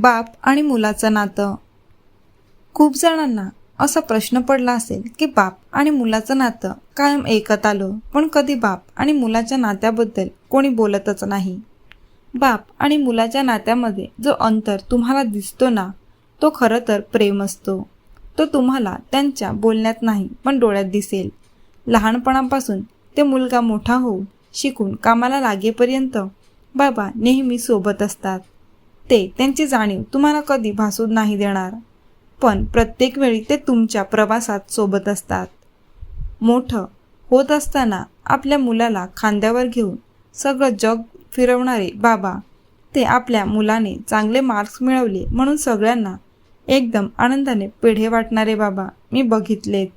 बाप आणि मुलाचं नातं. खूप जणांना असा प्रश्न पडला असेल की बाप आणि मुलाचं नातं कायम ऐकत आलं पण कधी बाप आणि मुलाच्या नात्याबद्दल कोणी बोलतच नाही. बाप आणि मुलाच्या नात्यामध्ये जो अंतर तुम्हाला दिसतो ना तो खरं तर प्रेम असतो. तो तुम्हाला त्यांच्या बोलण्यात नाही पण डोळ्यात दिसेल. लहानपणापासून ते मुलगा मोठा होऊन शिकून कामाला लागेपर्यंत बाबा नेहमी सोबत असतात. ते त्यांची जाणीव तुम्हाला कधी भासू नाही देणार. पण प्रत्येक वेळी ते तुमच्या प्रवासात सोबत असतात. मोठं होत असताना आपल्या मुलाला खांद्यावर घेऊन सगळं जग फिरवणारे बाबा ते आपल्या मुलाने चांगले मार्क्स मिळवले म्हणून सगळ्यांना एकदम आनंदाने पेढे वाटणारे बाबा मी बघितलेत.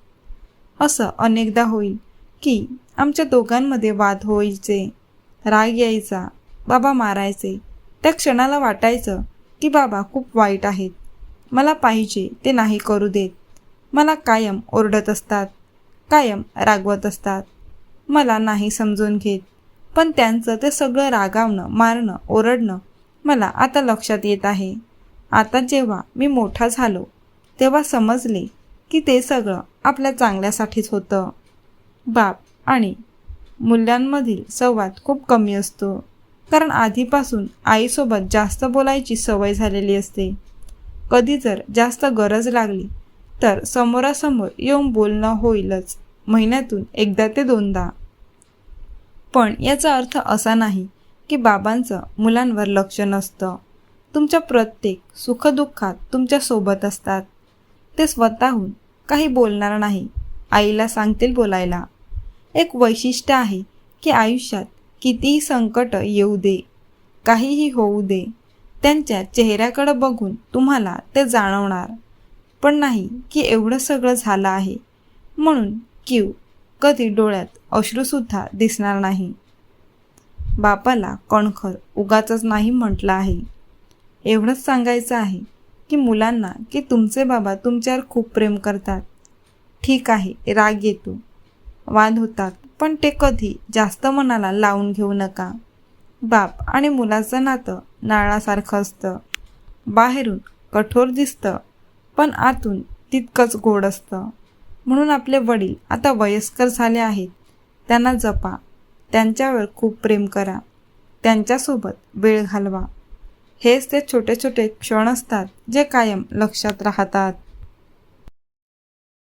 असं अनेकदा होईल की आमच्या दोघांमध्ये वाद व्हायचे राग यायचा बाबा मारायचे त्या क्षणाला वाटायचं की बाबा खूप वाईट आहेत. मला पाहिजे ते नाही करू देत. मला कायम ओरडत असतात कायम रागवत असतात. मला नाही समजून घेत. पण त्यांचं ते सगळं रागावणं मारणं ओरडणं मला आता लक्षात येत आहे. आता जेव्हा मी मोठा झालो तेव्हा समजले की ते सगळं आपल्या चांगल्यासाठीच होतं. बाप आणि मूल्यांमधील संवाद खूप कमी असतो. कारण आधीपासून आईसोबत जास्त बोलायची सवय झालेली असते. कधी जर जास्त गरज लागली तर समोरासमोर येऊन बोलणं होईलच महिन्यातून एकदा ते दोनदा. पण याचा अर्थ असा नाही की बाबांचं मुलांवर लक्ष नसतं. तुमच्या प्रत्येक सुखदुःखात तुमच्यासोबत असतात. ते स्वतःहून काही बोलणार नाही आईला सांगतील बोलायला. एक वैशिष्ट्य आहे की आयुष्यात कितीही संकट येऊ दे काहीही होऊ दे त्यांच्या चेहऱ्याकडं बघून तुम्हाला ते जाणवणार. पण नाही की एवढं सगळं झालं आहे. म्हणून क्यू कधी डोळ्यात अश्रूसुद्धा दिसणार नाही. बापाला कणखर उगाच नाही म्हटलं आहे. एवढंच सांगायचं आहे की मुलांना की तुमचे बाबा तुमच्यावर खूप प्रेम करतात. ठीक आहे राग येतो. वाद होतात. पण ते कधी जास्त मनाला लावून घेऊ नका. बाप आणि मुलाचं नातं नाळासारखं असतं. बाहेरून कठोर दिसतं पण आतून तितकंच गोड असतं. म्हणून आपले वडील आता वयस्कर झाले आहेत. त्यांना जपा. त्यांच्यावर खूप प्रेम करा. त्यांच्यासोबत वेळ घालवा. हेच ते छोटे छोटे क्षण असतात जे कायम लक्षात राहतात.